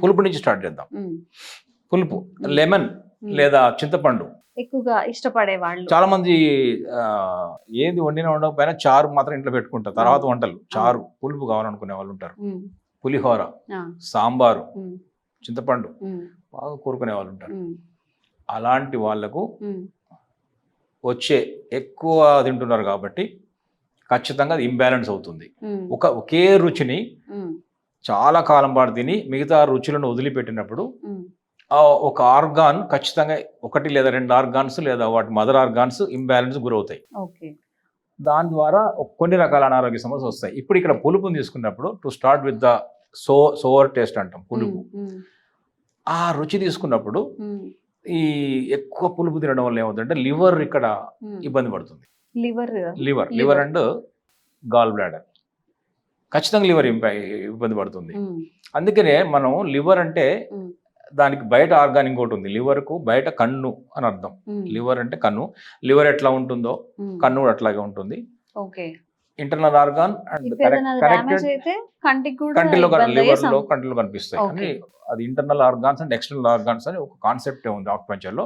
పులుపు నుంచి స్టార్ట్ చేద్దాం. పులుపు లెమన్. లేదా చింతపండు. ఎక్కువగా ఇష్టపడే వాళ్ళు. చాలా మంది ఏది వండినా ఉండకపోయినా చారు మాత్రం ఇంట్లో పెట్టుకుంటారు. తర్వాత వంటలు. చారు పులుపు కావాలనుకునే వాళ్ళు ఉంటారు. పులిహోర సాంబారు చింతపండు బాగా కోరుకునే వాళ్ళు ఉంటారు. అలాంటి వాళ్ళకు ఉమ్, వచ్చే ఎక్కువ తింటున్నారు కాబట్టి ఖచ్చితంగా అది ఇంబ్యాలెన్స్ అవుతుంది. ఒక ఒకే రుచిని చాలా కాలం పాటు తిని మిగతా రుచులను వదిలిపెట్టినప్పుడు ఒక ఆర్గాన్ ఖచ్చితంగా ఒకటి లేదా రెండు ఆర్గాన్స్ లేదా వాటి మదర్ ఆర్గాన్స్ ఇంబ్యాలెన్స్ గురవుతాయి. దాని ద్వారా కొన్ని రకాల అనారోగ్య సమస్యలు వస్తాయి. ఇప్పుడు ఇక్కడ పులుపుని తీసుకున్నప్పుడు to start with the so sour taste అంటాం పులుపు. ఆ రుచి తీసుకున్నప్పుడు ఈ ఎక్కువ పులుపు తినడం వల్ల ఏమవుతుందంటే లివర్ ఇక్కడ. ఇబ్బంది పడుతుంది. Liver liver. Liver. And gall bladder. ఖచ్చితంగా లివర్ ఇబ్బంది పడుతుంది. అందుకనే మనం లివర్ అంటే దానికి బయట ఆర్గాన్ ఇంకోటి ఉంది. లివర్కు బయట కన్ను అని అర్థం. లివర్ అంటే కన్ను. లివర్ ఎట్లా ఉంటుందో. కన్ను కూడా అట్లాగే ఉంటుంది. ఇంటర్నల్ ఆర్గాన్ అండ్ కంటిలో లివర్లో కంటిలో కనిపిస్తాయి. కానీ అది internal organs and external organs అని ఒక కాన్సెప్ట్ ఉంది ఆక్యుపెంచర్లో